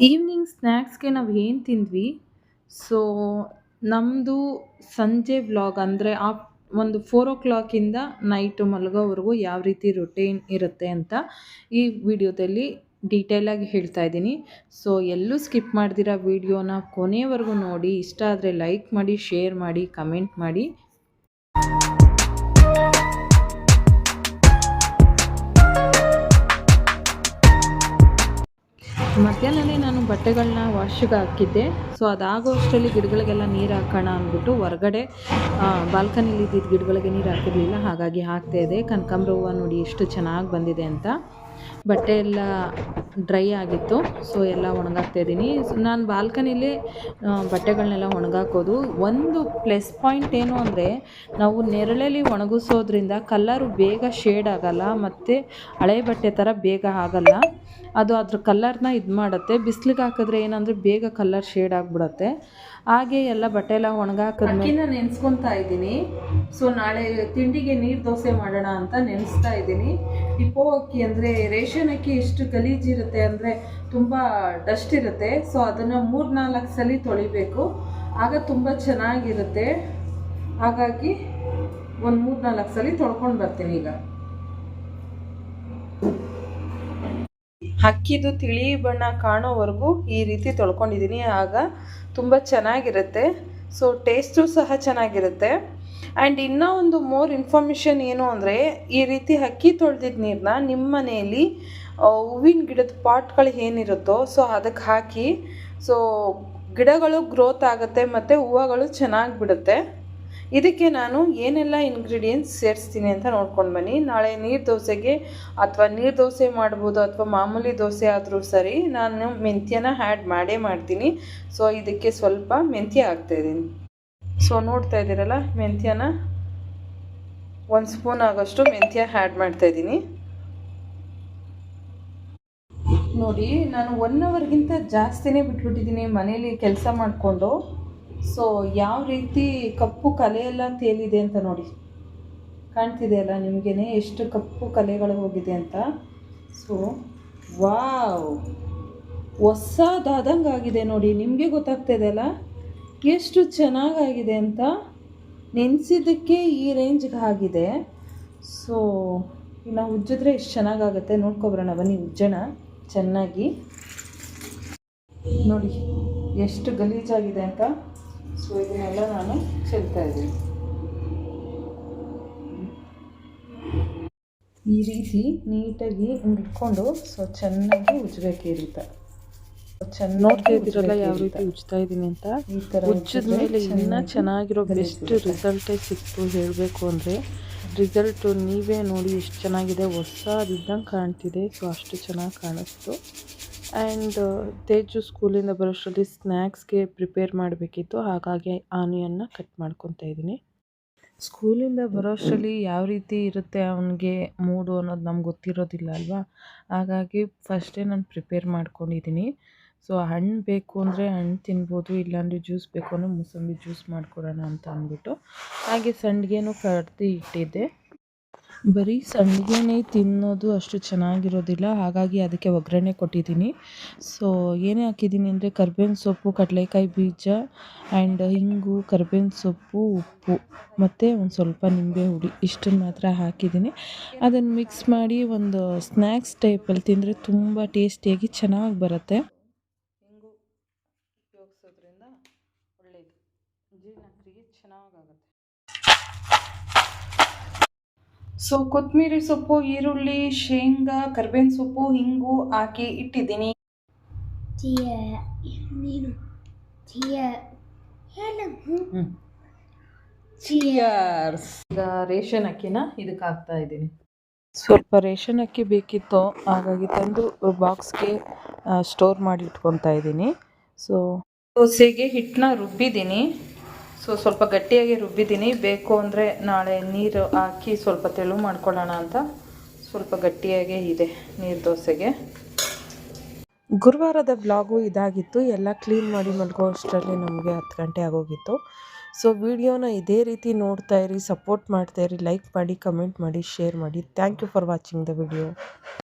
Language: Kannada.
ಈವ್ನಿಂಗ್ ಸ್ನ್ಯಾಕ್ಸ್ಗೆ ನಾವು ಏನು ತಿಂದ್ವಿ? ಸೊ ನಮ್ಮದು ಸಂಜೆ ವ್ಲಾಗ್ ಅಂದರೆ ಆ ಒಂದು ಫೋರ್ ಓ ಕ್ಲಾಕಿಂದ ನೈಟು ಮಲಗೋವರೆಗೂ ಯಾವ ರೀತಿ ರೊಟೀನ್ ಇರುತ್ತೆ ಅಂತ ಈ ವಿಡಿಯೋದಲ್ಲಿ ಡೀಟೇಲಾಗಿ ಹೇಳ್ತಾ ಇದ್ದೀನಿ. ಸೊ ಎಲ್ಲೂ ಸ್ಕಿಪ್ ಮಾಡ್ದಿರ ವಿಡಿಯೋನ ಕೊನೆವರೆಗೂ ನೋಡಿ. ಇಷ್ಟ ಆದರೆ ಲೈಕ್ ಮಾಡಿ ಶೇರ್ ಮಾಡಿ ಕಮೆಂಟ್ ಮಾಡಿ. ಮಧ್ಯಾಹ್ನನೇ ನಾನು ಬಟ್ಟೆಗಳನ್ನ ವಾಶಿಗೆ ಹಾಕಿದ್ದೆ. ಸೊ ಅದಾಗೋ ಅಷ್ಟರಲ್ಲಿ ಗಿಡಗಳಿಗೆಲ್ಲ ನೀರು ಹಾಕೋಣ ಅಂದ್ಬಿಟ್ಟು ಹೊರಗಡೆ ಬಾಲ್ಕನಿಲಿ ಇದ್ದಿದ್ದ ಗಿಡಗಳಿಗೆ ನೀರು ಹಾಕಿರಲಿಲ್ಲ. ಹಾಗಾಗಿ ಹಾಕ್ತಾ ಇದೆ ಕನಕಾಂಬ್ರ ಹೂವು ನೋಡಿ ಎಷ್ಟು ಚೆನ್ನಾಗಿ ಬಂದಿದೆ ಅಂತ. ಬಟ್ಟೆ ಎಲ್ಲ ಡ್ರೈ ಆಗಿತ್ತು, ಸೊ ಎಲ್ಲ ಒಣಗಾಕ್ತಾ ಇದ್ದೀನಿ. ನಾನು ಬಾಲ್ಕನಿಲಿ ಬಟ್ಟೆಗಳನ್ನೆಲ್ಲ ಒಣಗಾಕೋದು. ಒಂದು ಪ್ಲಸ್ ಪಾಯಿಂಟ್ ಏನು ಅಂದರೆ, ನಾವು ನೆರಳಲ್ಲಿ ಒಣಗಿಸೋದ್ರಿಂದ ಕಲ್ಲರು ಬೇಗ ಶೇಡ್ ಆಗಲ್ಲ, ಮತ್ತು ಹಳೆ ಬಟ್ಟೆ ಥರ ಬೇಗ ಆಗಲ್ಲ. ಅದು ಅದ್ರ ಕಲ್ಲರ್ನ ಇದು ಮಾಡುತ್ತೆ. ಬಿಸ್ಲಿಗೆ ಹಾಕಿದ್ರೆ ಏನಂದರೆ ಬೇಗ ಕಲ್ಲರ್ ಶೇಡ್ ಆಗಿಬಿಡತ್ತೆ. ಹಾಗೆ ಎಲ್ಲ ಬಟ್ಟೆ ಎಲ್ಲ ನಾನು ನೆನೆಸ್ಕೊತಾ ಇದ್ದೀನಿ. ಸೊ ನಾಳೆ ತಿಂಡಿಗೆ ನೀರು ದೋಸೆ ಮಾಡೋಣ ಅಂತ ನೆನೆಸ್ತಾ ಇದ್ದೀನಿ. ಡಿಪೋ ಅಕ್ಕಿ ಅಂದರೆ ರೇಷನ್ ಅಕ್ಕಿ ಎಷ್ಟು ಗಲೀಜಿರುತ್ತೆ ಅಂದರೆ ತುಂಬ ಡಸ್ಟ್ ಇರುತ್ತೆ. ಸೊ ಅದನ್ನು ಮೂರು ನಾಲ್ಕು ಸಲ ತೊಳಿಬೇಕು. ಆಗ ತುಂಬ ಚೆನ್ನಾಗಿರುತ್ತೆ. ಹಾಗಾಗಿ ಒಂದು ಮೂರು ನಾಲ್ಕು ಸಲ ತೊಳ್ಕೊಂಡು ಬರ್ತೀನಿ ಈಗ. ಅಕ್ಕಿದು ತಿಳಿ ಬಣ್ಣ ಕಾಣೋವರೆಗೂ ಈ ರೀತಿ ತೊಳ್ಕೊಂಡಿದ್ದೀನಿ. ಆಗ ತುಂಬ ಚೆನ್ನಾಗಿರುತ್ತೆ. ಸೊ ಟೇಸ್ಟು ಸಹ ಚೆನ್ನಾಗಿರುತ್ತೆ. ಆ್ಯಂಡ್ ಇನ್ನೂ ಒಂದು ಮೋರ್ ಇನ್ಫಾರ್ಮೇಷನ್ ಏನು ಅಂದರೆ, ಈ ರೀತಿ ಅಕ್ಕಿ ತೊಳೆದಿದ್ದ ನೀರನ್ನ ನಿಮ್ಮ ಮನೆಯಲ್ಲಿ ಹೂವಿನ ಗಿಡದ ಪಾಟ್ಗಳು ಏನಿರುತ್ತೋ ಸೊ ಅದಕ್ಕೆ ಹಾಕಿ ಸೊ ಗಿಡಗಳು ಗ್ರೋತ್ ಆಗುತ್ತೆ ಮತ್ತು ಹೂವುಗಳು ಚೆನ್ನಾಗಿ ಬಿಡುತ್ತೆ. ಇದಕ್ಕೆ ನಾನು ಏನೆಲ್ಲ ಇಂಗ್ರೀಡಿಯೆಂಟ್ಸ್ ಸೇರಿಸ್ತೀನಿ ಅಂತ ನೋಡ್ಕೊಂಡು ಬನ್ನಿ. ನಾಳೆ ನೀರು ದೋಸೆಗೆ ಅಥವಾ ನೀರು ದೋಸೆ ಮಾಡ್ಬೋದು ಅಥವಾ ಮಾಮೂಲಿ ದೋಸೆ ಆದರೂ ಸರಿ, ನಾನು ಮೆಂತ್ಯನ ಆ್ಯಡ್ ಮಾಡೇ ಮಾಡ್ತೀನಿ. ಸೊ ಇದಕ್ಕೆ ಸ್ವಲ್ಪ ಮೆಂತ್ಯ ಹಾಕ್ತಾಯಿದ್ದೀನಿ ಸೊ ನೋಡ್ತಾ ಇದ್ದೀರಲ್ಲ, ಮೆಂತ್ಯನ? ಒಂದು ಸ್ಪೂನ್ ಆಗೋಷ್ಟು ಮೆಂತ್ಯ ಆ್ಯಡ್ ಮಾಡ್ತಾಯಿದ್ದೀನಿ ನೋಡಿ, ನಾನು ಒನ್ ಅವರ್ಗಿಂತ ಜಾಸ್ತಿನೇ ಬಿಟ್ಬಿಟ್ಟಿದ್ದೀನಿ ಮನೇಲಿ ಕೆಲಸ ಮಾಡಿಕೊಂಡು. ಸೊ ಯಾವ ರೀತಿ ಕಪ್ಪು ಕಲೆ ಎಲ್ಲ ತೇಲಿದೆ ಅಂತ ನೋಡಿ. ಕಾಣ್ತಿದೆ ಅಲ್ಲ ನಿಮಗೇನೆ ಎಷ್ಟು ಕಪ್ಪು ಕಲೆಗಳು ಹೋಗಿದೆ ಅಂತ. ಸೊ ವಾವ್ ಹೊಸದಾದಂಗೆ ಆಗಿದೆ ನೋಡಿ, ನಿಮಗೆ ಗೊತ್ತಾಗ್ತಿದೆ ಅಲ್ಲ? ಎಷ್ಟು ಚೆನ್ನಾಗಾಗಿದೆ ಅಂತ ನೆನೆಸಿದ್ದಕ್ಕೆ ಈ ರೇಂಜ್ಗೆ ಆಗಿದೆ ಸೊ ಇನ್ನು ಉಜ್ಜಿದ್ರೆ ಎಷ್ಟು ಚೆನ್ನಾಗಾಗುತ್ತೆ ನೋಡ್ಕೊಬರೋಣ ಬನ್ನಿ ಉಜ್ಜೋಣ ಚೆನ್ನಾಗಿ. ನೋಡಿ, ಎಷ್ಟು ಗಲೀಜಾಗಿದೆ ಅಂತ. ಸೊ ಇದನ್ನೆಲ್ಲ ನಾನು ಚೆಲ್ತಾ ಇದ್ದೀನಿ. ಈ ರೀತಿ ನೀಟಾಗಿ ಹಿಂಗೆ ಇಟ್ಕೊಂಡು ಸೊ ಚೆನ್ನಾಗಿ ಉಜ್ಬೇಕು ಈ ರೀತಿ. ಚೆನ್ನಾಗಿ ನೋಡ್ತಾ ಯಾವ ರೀತಿ ಉಜ್ತಾ ಇದ್ದೀನಿ ಅಂತ? ಉಜ್ಜಿದ ಮೇಲೆ ಇನ್ನೂ ಚೆನ್ನಾಗಿರೋ ಬೆಸ್ಟ್ ರಿಸಲ್ಟೇ ಸಿಕ್ತು ಹೇಳಬೇಕು ಅಂದರೆ. ರಿಸಲ್ಟು ನೀವೇ ನೋಡಿ ಎಷ್ಟು ಚೆನ್ನಾಗಿದೆ. ಹೊಸದಿದ್ದಂಗೆ ಕಾಣ್ತಿದೆ. ಸೊ ಅಷ್ಟು ಚೆನ್ನಾಗಿ ಕಾಣಿಸ್ತು. ಆ್ಯಂಡ್ ತೇಜು ಸ್ಕೂಲಿಂದ ಬರೋಷ್ಟರಲ್ಲಿ ಸ್ನ್ಯಾಕ್ಸ್ಗೆ ಪ್ರಿಪೇರ್ ಮಾಡಬೇಕಿತ್ತು. ಹಾಗಾಗಿ ಆನಿಯನ್ನ ಕಟ್ ಮಾಡ್ಕೊತಾ ಇದ್ದೀನಿ. ಸ್ಕೂಲಿಂದ ಬರೋಷ್ಟರಲ್ಲಿ ಯಾವ ರೀತಿ ಇರುತ್ತೆ ಅವನಿಗೆ ಮೂಡು ಅನ್ನೋದು ನಮ್ಗೆ ಗೊತ್ತಿರೋದಿಲ್ಲ ಅಲ್ವಾ? ಹಾಗಾಗಿ ಫಸ್ಟೇ ನಾನು ಪ್ರಿಪೇರ್ ಮಾಡ್ಕೊಂಡಿದ್ದೀನಿ. ಸೊ ಹಣ್ಣು ಬೇಕು ಅಂದರೆ ಹಣ್ಣು ತಿನ್ಬೋದು, ಇಲ್ಲಾಂದರೆ ಜ್ಯೂಸ್ ಬೇಕು ಅಂದರೆ ಮೂಸಂಬಿ ಜ್ಯೂಸ್ ಮಾಡಿಕೊಡೋಣ ಅಂತ ಅಂದ್ಬಿಟ್ಟು ಹಾಗೆ ಸಂಡಿಗೆನೂ ಕಡ್ದು ಇಟ್ಟಿದ್ದೆ. ಬರೀ ಸಂಡಿಗೆನೇ ತಿನ್ನೋದು ಅಷ್ಟು ಚೆನ್ನಾಗಿರೋದಿಲ್ಲ, ಹಾಗಾಗಿ ಅದಕ್ಕೆ ಒಗ್ಗರಣೆ ಕೊಟ್ಟಿದ್ದೀನಿ. ಸೊ ಏನೇ ಹಾಕಿದ್ದೀನಿ ಅಂದರೆ ಕರ್ಬೇವಿನ ಸೊಪ್ಪು, ಕಡಲೆಕಾಯಿ ಬೀಜ ಆ್ಯಂಡ್ ಹಿಂಗು ಕರ್ಬೇವಿನ ಸೊಪ್ಪು, ಉಪ್ಪು ಮತ್ತು ಒಂದು ಸ್ವಲ್ಪ ನಿಂಬೆ ಹುಳಿ ಇಷ್ಟನ್ನು ಮಾತ್ರ ಹಾಕಿದ್ದೀನಿ. ಅದನ್ನು ಮಿಕ್ಸ್ ಮಾಡಿ ಒಂದು ಸ್ನ್ಯಾಕ್ಸ್ ಟೈಪಲ್ಲಿ ತಿಂದರೆ ತುಂಬ ಟೇಸ್ಟಿಯಾಗಿ ಚೆನ್ನಾಗಿ ಬರುತ್ತೆ. ಉಪಯೋಗಿಸೋದ್ರಿಂದ ಒಳ್ಳೆಯದು ಜೀರ್ಣಕ್ರಿಯೆ ಚೆನ್ನಾಗಾಗುತ್ತೆ. ಸೊ ಕೊತ್ತಂಬರಿ ಸೊಪ್ಪು ಈರುಳ್ಳಿ ಶೇಂಗಾ ಕರ್ಬೇವಿನ ಸೊಪ್ಪು ಹಿಂಗು ಹಾಕಿ ಇಟ್ಟಿದ್ದೀನಿ. ಈಗ ರೇಷನ್ ಅಕ್ಕಿನ ಇದಕ್ಕೆ ಹಾಕ್ತಾ ಇದ್ದೀನಿ. ಸ್ವಲ್ಪ ರೇಷನ್ ಅಕ್ಕಿ ಬೇಕಿತ್ತು ಹಾಗಾಗಿ ತಂದು ಬಾಕ್ಸ್ಗೆ ಸ್ಟೋರ್ ಮಾಡಿ ಇಟ್ಕೊತಾ ಇದ್ದೀನಿ. ಸೊ ದೋಸೆಗೆ ಹಿಟ್ಟನ್ನ ರುಬ್ಬಿದ್ದೀನಿ. ಸೊ, ಸ್ವಲ್ಪ ಗಟ್ಟಿಯಾಗಿ ರುಬ್ಬಿದ್ದೀನಿ. ಬೇಕು ಅಂದರೆ ನಾಳೆ ನೀರು ಹಾಕಿ ಸ್ವಲ್ಪ ತೆಳು ಮಾಡ್ಕೊಳ್ಳೋಣ ಅಂತ. ಸ್ವಲ್ಪ ಗಟ್ಟಿಯಾಗೇ ಇದೆ ನೀರು ದೋಸೆಗೆ. ಗುರುವಾರದ ಬ್ಲಾಗು ಇದಾಗಿತ್ತು. ಎಲ್ಲ ಕ್ಲೀನ್ ಮಾಡಿ ಮಲ್ಗೋ ಅಷ್ಟರಲ್ಲಿ ನಮಗೆ ಹತ್ತು ಗಂಟೆ ಆಗೋಗಿತ್ತು. ಸೊ, ವಿಡಿಯೋನ ಇದೇ ರೀತಿ ನೋಡ್ತಾ ಇರಿ, ಸಪೋರ್ಟ್ ಮಾಡ್ತಾ ಇರಿ, ಲೈಕ್ ಮಾಡಿ, ಕಮೆಂಟ್ ಮಾಡಿ, ಶೇರ್ ಮಾಡಿ. Thank you for watching the video.